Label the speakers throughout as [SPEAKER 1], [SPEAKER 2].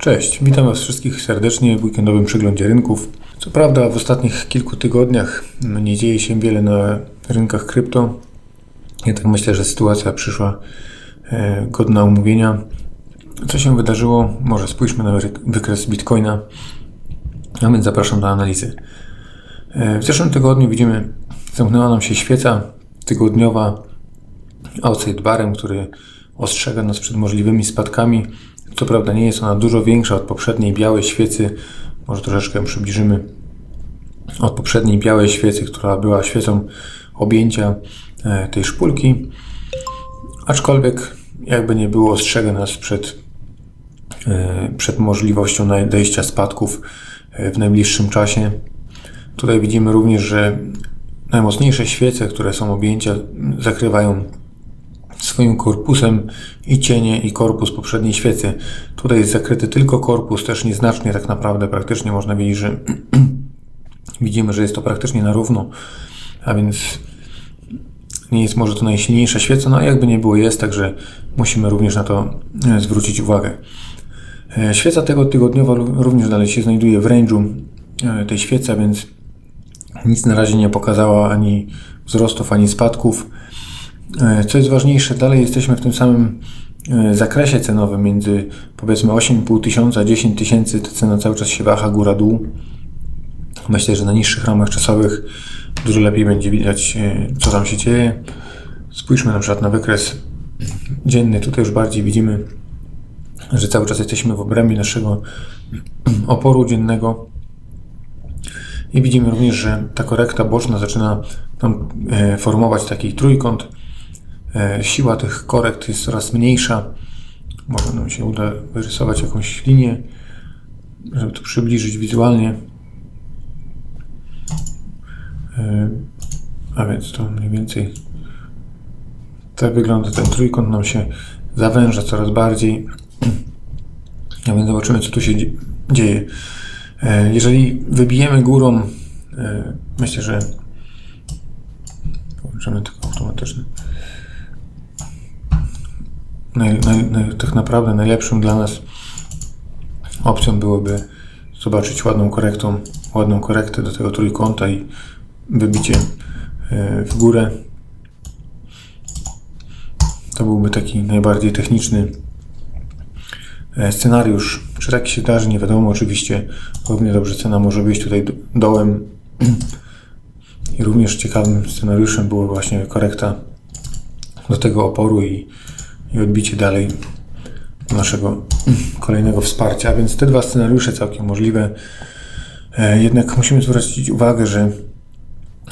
[SPEAKER 1] Cześć, witam Was wszystkich serdecznie w weekendowym przeglądzie rynków. Co prawda w ostatnich kilku tygodniach nie dzieje się wiele na rynkach krypto. Jednak myślę, że sytuacja przyszła e, godna omówienia. Co się wydarzyło? Może spójrzmy na wy- wykres Bitcoina. A więc zapraszam do analizy. E, W zeszłym tygodniu widzimy, zamknęła nam się świeca tygodniowa outside barem, który ostrzega nas przed możliwymi spadkami. Co prawda nie jest ona dużo większa od poprzedniej białej świecy. Może troszeczkę przybliżymy. Od poprzedniej białej świecy, która była świecą objęcia e, tej szpulki. Aczkolwiek jakby nie było ostrzega nas przed, e, przed możliwością nadejścia spadków e, w najbliższym czasie. Tutaj widzimy również, że najmocniejsze świece, które są objęcia, zakrywają swoim korpusem i cienie i korpus poprzedniej świecy. Tutaj jest zakryty tylko korpus, też nieznacznie tak naprawdę, praktycznie można powiedzieć, że widzimy, że jest to praktycznie na równo, a więc nie jest może to najsilniejsza świeca, no jakby nie było jest, także musimy również na to e, zwrócić uwagę. E, Świeca tego tygodniowa również dalej się znajduje w range'u e, tej świecy, więc nic na razie nie pokazała ani wzrostów, ani spadków. E, Co jest ważniejsze, dalej jesteśmy w tym samym e, zakresie cenowym między powiedzmy 8,5 tysiąca, 10 tysięcy, ta cena cały czas się waha góra-dół. Myślę, że na niższych ramach czasowych dużo lepiej będzie widać, e, co tam się dzieje. Spójrzmy na przykład na wykres dzienny. Tutaj już bardziej widzimy, że cały czas jesteśmy w obrębie naszego oporu dziennego. I widzimy również, że ta korekta boczna zaczyna nam e, formować taki trójkąt. E, Siła tych korekt jest coraz mniejsza. Może nam się uda wyrysować jakąś linię, żeby to przybliżyć wizualnie. E, A więc to mniej więcej tak wygląda ten trójkąt. Nam się zawęża coraz bardziej. A więc zobaczymy, co tu się dzie- dzieje. E, Jeżeli wybijemy górą, myślę, że włączymy tylko automatyczny. Naj, naj, naj, tak naprawdę najlepszym dla nas opcją byłoby zobaczyć ładną korektą, ładną korektę do tego trójkąta i wybicie e, w górę. To byłby taki najbardziej techniczny e, scenariusz. Czy tak się darzy, nie wiadomo. Oczywiście równie dobrze cena może wyjść tutaj do- dołem. I również ciekawym scenariuszem była właśnie korekta do tego oporu i, i odbicie dalej naszego kolejnego wsparcia. Więc te dwa scenariusze całkiem możliwe. E, Jednak musimy zwrócić uwagę, że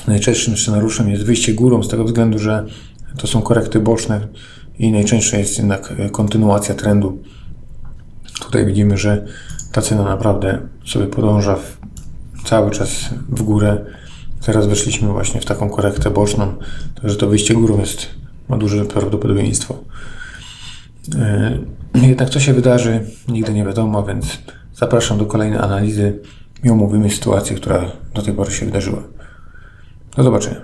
[SPEAKER 1] najczęstszym scenariuszem jest wyjście górą z tego względu, że to są korekty boczne i najczęściej jest jednak e, kontynuacja trendu. Tutaj widzimy, że ta cena naprawdę sobie podąża w, cały czas w górę. Teraz weszliśmy właśnie w taką korektę boczną, także to wyjście górą jest, ma duże prawdopodobieństwo. E, Jednak co się wydarzy, nigdy nie wiadomo, więc zapraszam do kolejnej analizy i omówimy sytuację, która do tej pory się wydarzyła. Do zobaczenia.